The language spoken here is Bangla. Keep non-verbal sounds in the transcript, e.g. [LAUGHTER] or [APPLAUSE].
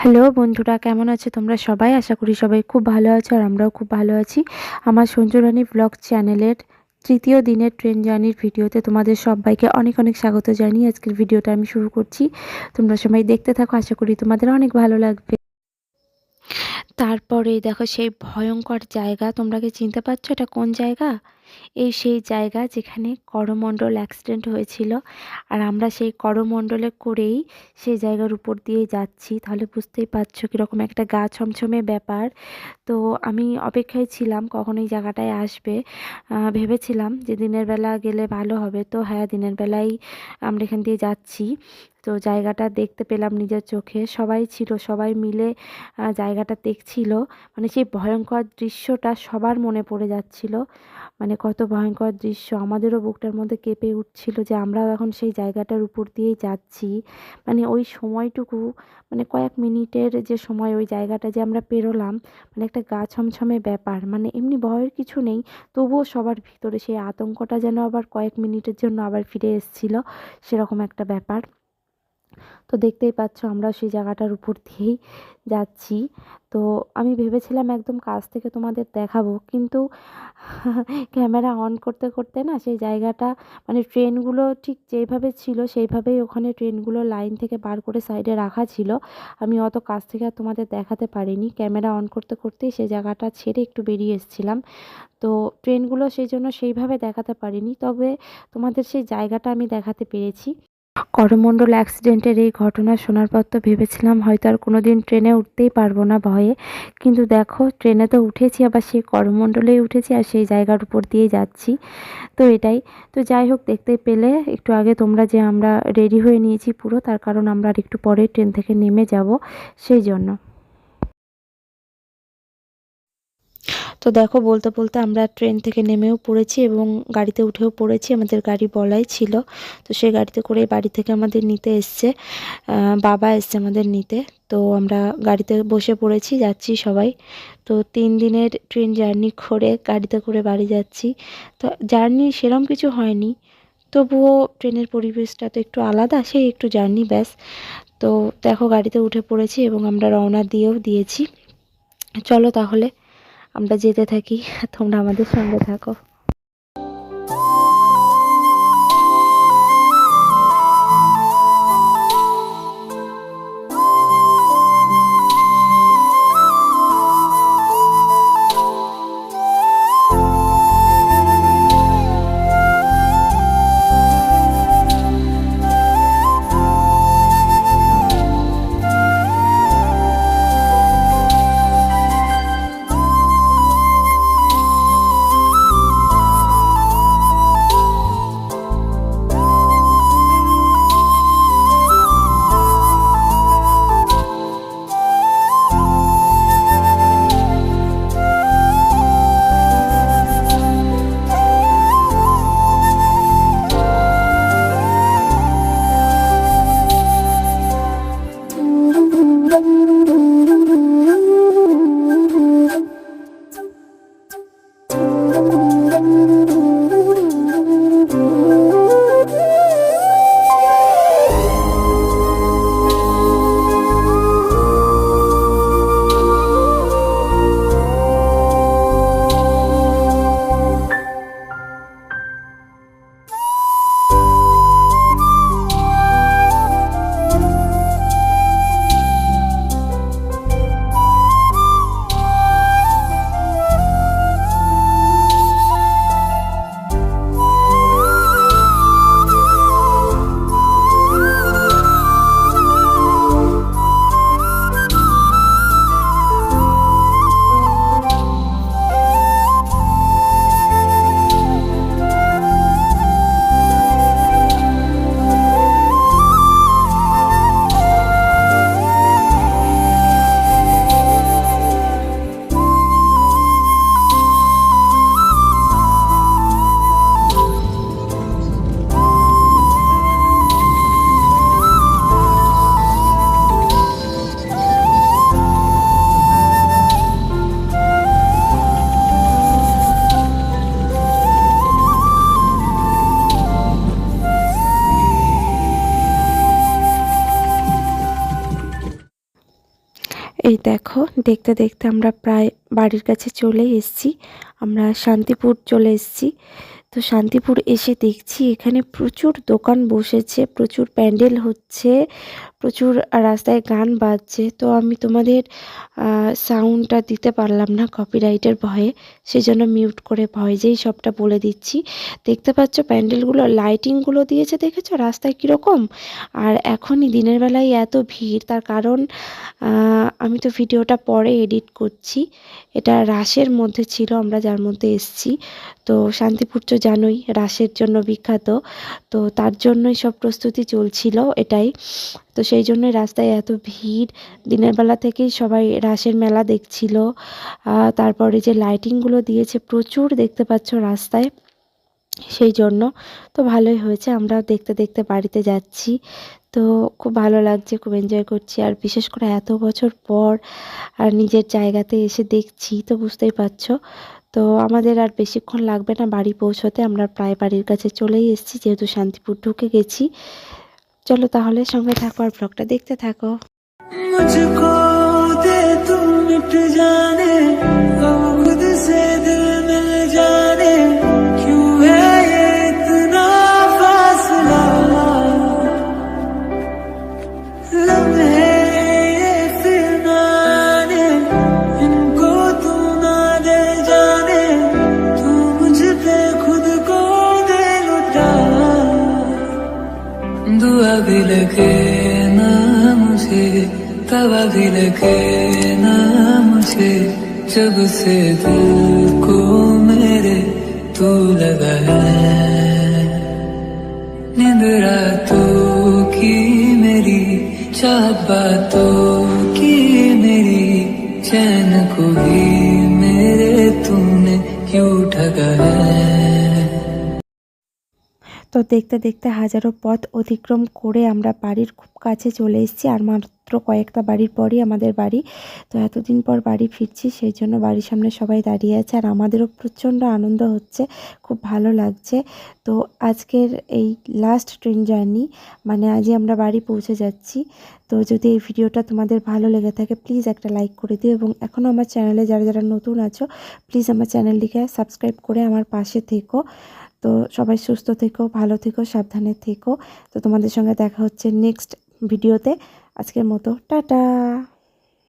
হ্যালো বন্ধুরা, কেমন আছো তোমরা সবাই? আশা করি সবাই খুব ভালো আছো আর আমরাও খুব ভালো আছি। আমার সঞ্জুরানী ব্লগ চ্যানেলের তৃতীয় দিনের ট্রেন জার্নির ভিডিওতে তোমাদের সবাইকে অনেক অনেক স্বাগত জানিয়ে আজকের ভিডিওটা আমি শুরু করছি। তোমরা সবাই দেখতে থাকো, আশা করি তোমাদের অনেক ভালো লাগবে। তারপরে দেখো সেই ভয়ঙ্কর জায়গা, তোমরা কি চিনতে পারছ এটা কোন জায়গা? এই সেই জায়গা যেখানে করমণ্ডল অ্যাক্সিডেন্ট হয়েছিল। আর আমরা সেই করমণ্ডলে করেই সেই জায়গার উপর দিয়ে যাচ্ছি। তাহলে বুঝতেই পারছ কীরকম একটা গা ছমছমে ব্যাপার। তো আমি অপেক্ষায় ছিলাম কখন এই জায়গাটায় আসবে। ভেবেছিলাম যে দিনের বেলা গেলে ভালো হবে। তো হ্যাঁ দিনের বেলায় আমরা এখান দিয়ে যাচ্ছি। তো জায়গাটা দেখতে পেলাম নিজের চোখে। সবাই ছিল, সবাই মিলে জায়গাটা দেখছিল। মানে সেই ভয়ঙ্কর দৃশ্যটা সবার মনে পড়ে যাচ্ছিল। মানে কত ভয়ঙ্কর দৃশ্য। আমাদেরও বুকটার মধ্যে কেঁপে উঠছিল যে আমরাও এখন সেই জায়গাটার উপর দিয়েই যাচ্ছি। মানে ওই সময়টুকু মানে কয়েক মিনিটের যে সময় ওই জায়গাটা যে আমরা পেরোলাম মানে একটা গা ছমছমে ব্যাপার। মানে এমনি ভয়ের কিছু নেই, তবুও সবার ভিতরে সেই আতঙ্কটা যেন আবার কয়েক মিনিটের জন্য আবার ফিরে এসেছিল, সেরকম একটা ব্যাপার। তো দেখতেই পাচ্ছ আমরা সেই জায়গাটার উপর দিয়েই যাচ্ছি। তো আমি ভেবেছিলাম একদম কাছ থেকে তোমাদের দেখাবো, কিন্তু [LAUGHS] ক্যামেরা অন করতে করতে না সেই জায়গাটা মানে ট্রেনগুলো ঠিক যেইভাবে ছিল সেইভাবেই ওখানে ট্রেনগুলো লাইন থেকে বার করে সাইডে রাখা ছিল। আমি অত কাছ থেকে আর তোমাদের দেখাতে পারিনি। ক্যামেরা অন করতে করতেই সেই জায়গাটা ছেড়ে একটু বেরিয়ে এসেছিলাম। তো ট্রেনগুলো সেই জন্য সেইভাবে দেখাতে পারিনি, তবে তোমাদের সেই জায়গাটা আমি দেখাতে পেরেছি। করমণ্ডল অ্যাক্সিডেন্টের এই ঘটনা শোনার পর তো ভেবেছিলাম হয়তো আর কোনো দিন ট্রেনে উঠতেই পারব না ভয়ে। কিন্তু দেখো, ট্রেনে তো উঠেছি, আবার সেই করমণ্ডলেই উঠেছি আর সেই জায়গার উপর দিয়ে যাচ্ছি। তো এটাই। তো যাই হোক, দেখতে পেলে একটু আগে তোমরা যে আমরা রেডি হয়ে নিয়েছি পুরো, তার কারণ আমরা আর একটু পরে ট্রেন থেকে নেমে যাব, সেই জন্য। তো দেখো, বলতে বলতে আমরা ট্রেন থেকে নেমেও পড়েছি এবং গাড়িতে উঠেও পড়েছি। আমাদের গাড়ি বলাই ছিল। তো সেই গাড়িতে করে বাড়ি থেকে আমাদের নিতে এসছে। বাবা এসছে আমাদের নিতে। তো আমরা গাড়িতে বসে পড়েছি, যাচ্ছি সবাই। তো তিন দিনের ট্রেন জার্নি করে গাড়িতে করে বাড়ি যাচ্ছি। তো জার্নি সেরম কিছু হয়নি। তবুও ট্রেনের পরিবেশটা তো একটু আলাদা, সেই একটু জার্নি ব্যাস। তো দেখো, গাড়িতে উঠে পড়েছি এবং আমরা রওনা দিয়েও দিয়েছি। চলো তাহলে। আমরা যেতে থাকি তোমরা আমাদের সঙ্গে থাকো। এই দেখো দেখতে দেখতে আমরা প্রায় বাড়ির কাছে চলে এসেছি। আমরা শান্তিপুর চলে এসেছি। তো শান্তিপুর এসে দেখছি এখানে প্রচুর দোকান বসেছে, প্রচুর প্যান্ডেল হচ্ছে, প্রচুর রাস্তায় গান বাজছে। তো আমি তোমাদের সাউন্ডটা দিতে পারলাম না কপিরাইটের ভয়ে সেই জন্য মিউট করে ভয়েজেই সবটা বলে দিচ্ছি। দেখতে পাচ্ছ প্যান্ডেলগুলো লাইটিংগুলো দিয়েছে দেখেছ? রাস্তায় কীরকম? আর এখনই দিনের বেলায় এত ভিড়, তার কারণ আমি তো ভিডিওটা পরে এডিট করছি। এটা রাশের মধ্যে ছিল, আমরা যার মধ্যে এসছি। তো শান্তিপুর জানোই রাসের জন্য বিখ্যাত। তো তার জন্যই সব প্রস্তুতি চলছিল এটাই। তো সেই জন্যই রাস্তায় এত ভিড়। দিনের বেলা থেকেই সবাই রাসের মেলা দেখছিল। তারপরে যে লাইটিংগুলো দিয়েছে প্রচুর দেখতে পাচ্ছ রাস্তায়। সেই জন্য তো ভালোই হয়েছে, আমরাও দেখতে দেখতে বাড়িতে যাচ্ছি। তো খুব ভালো লাগছে, খুব এনজয় করছি। আর বিশেষ করে এত বছর পর আর নিজের জায়গাতে এসে দেখছি, তো বুঝতেই পারছ। তো আমাদের আর বেশিক্ষণ লাগবে না বাড়ি পৌঁছতে, আমরা প্রায় বাড়ির কাছে চলেই এসেছি, যেহেতু শান্তিপুর ঢুকে গেছি। চলো তাহলে সঙ্গে থাকো আর ব্লগটা দেখতে থাকো। तवा भी लगे ना मुझे जब से दिल को मेरे तू लगा है, नींद की मेरी चाहत बातों की मेरी चैन को भी मेरे तूने क्यों ठगा है? তো দেখতে দেখতে হাজারো পথ অতিক্রম করে আমরা বাড়ির খুব কাছে চলে এসেছি, আর মাত্র কয়েকটা বাড়ির পরই আমাদের বাড়ি। তো এতদিন পর বাড়ি ফিরছি, সেই জন্য বাড়ির সামনে সবাই দাঁড়িয়ে আছে, আর আমাদেরও প্রচণ্ড আনন্দ হচ্ছে, খুব ভালো লাগছে। তো আজকের এই লাস্ট ট্রেন জার্নি মানে আজই আমরা বাড়ি পৌঁছে যাচ্ছি। তো যদি এই ভিডিওটা তোমাদের ভালো লেগে থাকে প্লিজ একটা লাইক করে দিও, এবং এখনও আমার চ্যানেলে যারা যারা নতুন আছো প্লিজ আমার চ্যানেলটিকে সাবস্ক্রাইব করে আমার পাশে থেকো। তো সবাই সুস্থ থেকো, ভালো থেকো, সাবধানে থেকো। তো তোমাদের সঙ্গে দেখা হচ্ছে নেক্সট ভিডিওতে আজকের মতো, টাটা!